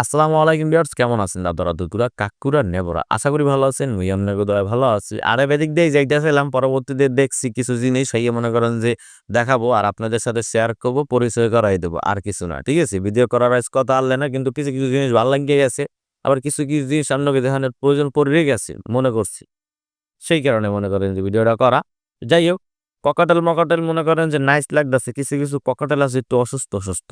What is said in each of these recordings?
আসসালামু আলাইকুম ভিউয়ার্স, কেমন আছেন? দাদারা দুতুরা কাকুরা নেবরা। আশা করি ভালো আছেন মুই আপনার দয়া ভালো আছি। আর বেদিক দিয়ে যাইতেছিলাম, পরবর্তীতে দেখছি কিছু জিনিস, সেই মনে করেন যে দেখাবো আর আপনাদের সাথে শেয়ার করব, পরিচয় করাই দেবো, আর কিছু না, ঠিক আছে? ভিডিও করার কথা আনলে না কিন্তু কিছু কিছু জিনিস ভালো লাগিয়ে গেছে, আবার কিছু কিছু জিনিস আপনাকে দেখানোর প্রয়োজন পড়ে গেছে, মনে করছি। সেই কারণে মনে করেন যে ভিডিওটা করা। যাই হোক ককাটেল মকাটেল মনে করেন যে নাইস লাগতেছে, কিছু কিছু ককাটেল আছে একটু অসুস্থ অসুস্থ।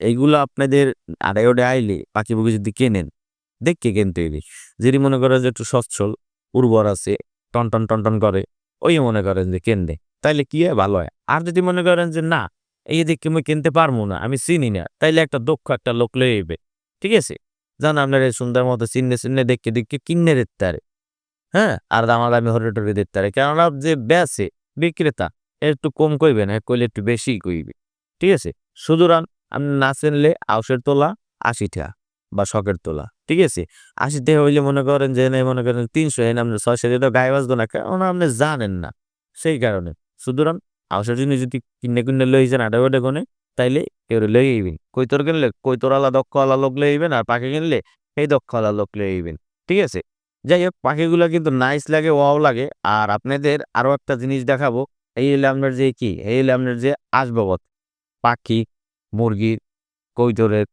এইগুলো আপনাদের আড়াই ওডে আইলে পাখি পুকি যদি কেনেন দেখকে কিনতে হইবে যদি মনে করেন যে একটু সচ্ছল, উর্বর আছে, টন টন টন টন করে, ওই মনে করেন যে কেনবে। তাইলে কি হয়? ভালো হয়। আর যদি মনে করেন যে না, এই দিকে আমি কিনতে পারব না, আমি চিনি না, তাইলে একটা দক্ষ একটা লোক লয়ে আইবে। ঠিক আছে? জান আপনার এই সুন্দর মতো চিহ্নে চিহ্নে দেখে দেখে কিনে পারে হ্যাঁ? আর দামাদামি হরে টরে দিতে পারে কেননা যে বেছে বিক্রেতা একটু কম কইবে না, কইলে একটু বেশি কইবে। ঠিক আছে? সুতরাং আপনি না চিনলে আউসের তোলা আশি টাকা বা শখের তোলা, ঠিক আছে? আশি টাকা হইলে মনে করেন যে, নাই মনে করেন তিনশো, এনে আপনি ছয়শো দিয়ে তো গায়ে বাজতো না কারণ আপনি জানেন না সেই কারণে। সুতরাং আউসের জন্য যদি কিনে কিনে লই যান ওডে কোনে তাইলে কেউ লই আইবেন। কৈতর কিনলে কৈতরওয়ালা দক্ষওয়ালা লোক লই আইবেন আর পাখি কিনলে সেই দক্ষওয়ালা লোক লই আইবেন, ঠিক আছে? যাই হোক, পাখিগুলো কিন্তু নাইস লাগে ওয়াও লাগে। আর আপনাদের আরও একটা জিনিস দেখাবো, এই হলো আপনার যে কি? এই হলো আপনার যে আসবাবত পাখি মুরগির কৈতরের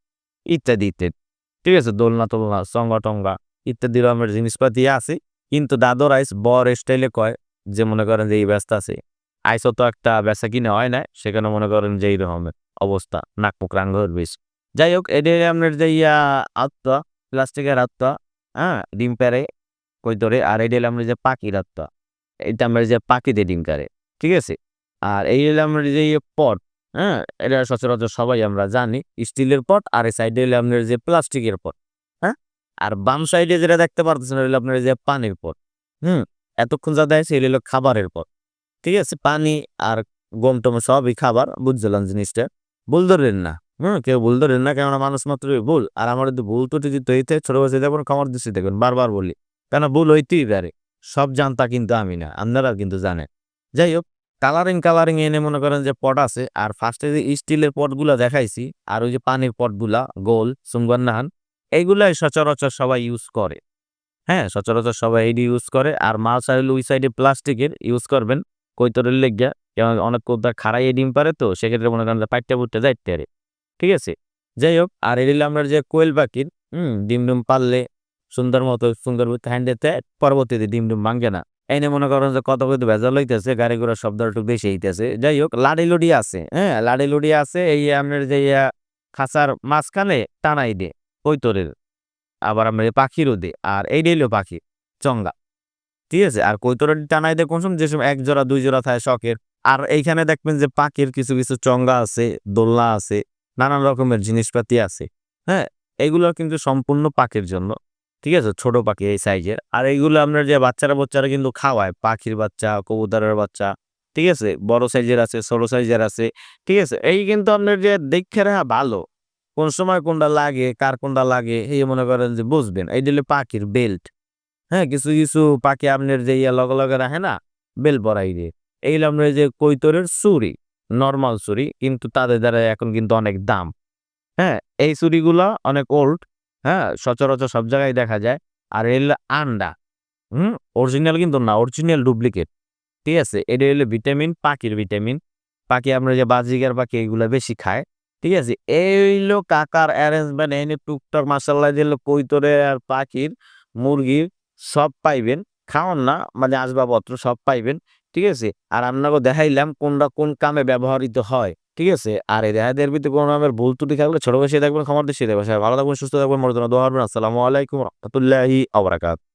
ইত্যাদি ইত্যাদি। ঠিক আছে, দোলনা তোলনা চঙ্গা টঙ্গা ইত্যাদি রকমের জিনিসপাতি আছে। কিন্তু দাদর আইস বর স্টাইলে কয় যে মনে করেন যে এই ব্যস্ত আছে। আইসও তো একটা বেচা কিনে হয় না সেখানে মনে করেন যে এই রকমের অবস্থা, নাক রাঙ্গর বেশ। যাই হোক এটা আপনার যে ইয়া আত্মা, প্লাস্টিকের আত্মা হ্যাঁ ডিম পেরে কৈতরে আর এটা আমরা যে পাখির আত্মা। এটা আমরা যে পাখিতে ডিম কারে, ঠিক আছে? আর এই হলো আমরা যে ইয়ে পট হ্যাঁ? এটা সচরাচর সবাই আমরা জানি, স্টিলের পট আর এই সাইডে হলো আপনার যে প্লাস্টিকের পট হ্যাঁ? আর বাম সাইডে যেটা দেখতে পারতেছেন হলো আপনার যে পানির পট, হুম? এতক্ষণ যা দেয় সেগুলো হলো খাবারের পট, ঠিক আছে? পানি আর গম টম সবই খাবার বুঝলাম জিনিসটা? ভুল ধরেন না, হুম? কেউ ভুল ধরেন না, কেননা মানুষ মাত্রই ভুল। আর আমার যদি ভুল ত্রুটি যদি হইতে, ছোট বয়সে দেখুন খামার দৃষ্টি দেখবেন বারবার বলি কেন ভুল হইতেই পারে, সব জানতা কিন্তু আমি না, আপনারা কিন্তু জানেন। যাই হোক কালারিং কালারিং এনে মনে করেন যে পট আছে। আর ফার্স্টে যে স্টিলের পটগুলা দেখাইছি, আর ওই যে পানির পটগুলা গোল সুঙ্গন নাহান এইগুলাই সচরাচর সবাই ইউজ করে। হ্যাঁ সচরাচর সবাই এইটি ইউজ করে। আর মাল সাইল ওই সাইডে প্লাস্টিকের ইউজ করবেন। কৈতরের লেগিয়া যেমন অনেক কোথাও খাড়াই ডিম পারে তো, সেক্ষেত্রে মনে করেন পাইটটা পুটতে যাইতে পারে। ঠিক আছে? যাই হোক, আর এদিকে আমরা যে কোয়েল পাখির, হুম ডিম ডুম পারলে সুন্দর মতো সুন্দর হ্যান্ডেতে পরবর্তীতে ডিম ডুম ভাঙ্গে না। এনে মনে করেন যে কত কত ভেজাল হইতেছে গাড়ি ঘোড়া শব্দ একটু বেশি হইতেছে। যাই হোক লাডি লুডি আছে হ্যাঁ? লাডি লুডি আছে, এই আপনার যে খাঁচার মাঝখানে টানাই দে কৈতরের আবার আমরা পাখিরও দে আর এই হলো পাখি, চঙ্গা। ঠিক আছে? আর কৈতরের টানাই দে কোন সময়? যে সময় এক জোড়া, দুই জোড়া থাকে শখের। আর এইখানে দেখবেন যে পাখির কিছু কিছু চঙ্গা আছে, দোলনা আছে, নানান রকমের জিনিসপাতি আছে হ্যাঁ? এগুলো কিন্তু সম্পূর্ণ পাখির জন্য। ঠিক আছে? ছোট পাখি এই সাইজের আর এইগুলো আপনার যে বাচ্চারা বাচ্চারা কিন্তু খাওয়ায়, পাখির বাচ্চা, কবুতরের বাচ্চা, ঠিক আছে? বড় সাইজের আছে, ছোট সাইজের আছে, ঠিক আছে? এই কিন্তু আপনার যে দেখে রাখা ভালো। কোন সময় কোনটা লাগে, কার কোনটা লাগে, এই মনে করেন যে বুঝবেন। এই দিলে পাখির বেল্ট হ্যাঁ? কিছু কিছু পাখি আপনার যে ইয়া লগে লগে রাখে না বেল পরাই দিয়ে। এইগুলো আপনার যে কৈতরের চুরি নর্মাল চুরি কিন্তু তাদের দ্বারা এখন কিন্তু অনেক দাম। হ্যাঁ? এই চুরিগুলা অনেক ওল্ড হ্যাঁ সচরাচর সব জায়গায় দেখা যায়। আর এল আন্ডা। হুম? অরিজিনাল কিন্তু না অরিজিনাল ডুপ্লিকেট ঠিক আছে? এটা হলো ভিটামিন পাখির ভিটামিন পাখি আমরা যে বাজিকার পাখি, এগুলো বেশি খায়। ঠিক আছে? এই হইল কাকার অ্যারেঞ্জমেন্ট এনে টুকটাক মাসাল্লাহ দিল কৈতরে আর পাখির, মুরগির, সব পাইবেন। খাওয়ান না মানে আসবাবপত্র সব পাইবেন। ঠিক আছে? আর আপনাকে দেখাইলাম কোনটা কোন কামে ব্যবহৃত হয়। ঠিক আছে? আর এই দেহাদের ভিতরে কোনো নামের ভুল ত্রুটি থাকলে ছোট বেশি দেখবেন ক্ষমার দেশে দেখবেন ভালো থাকবেন, সুস্থ থাকবেন মর্যাদা দোয়া আসসালামু আলাইকুম রহমতুল্লাহি আবরাকাত।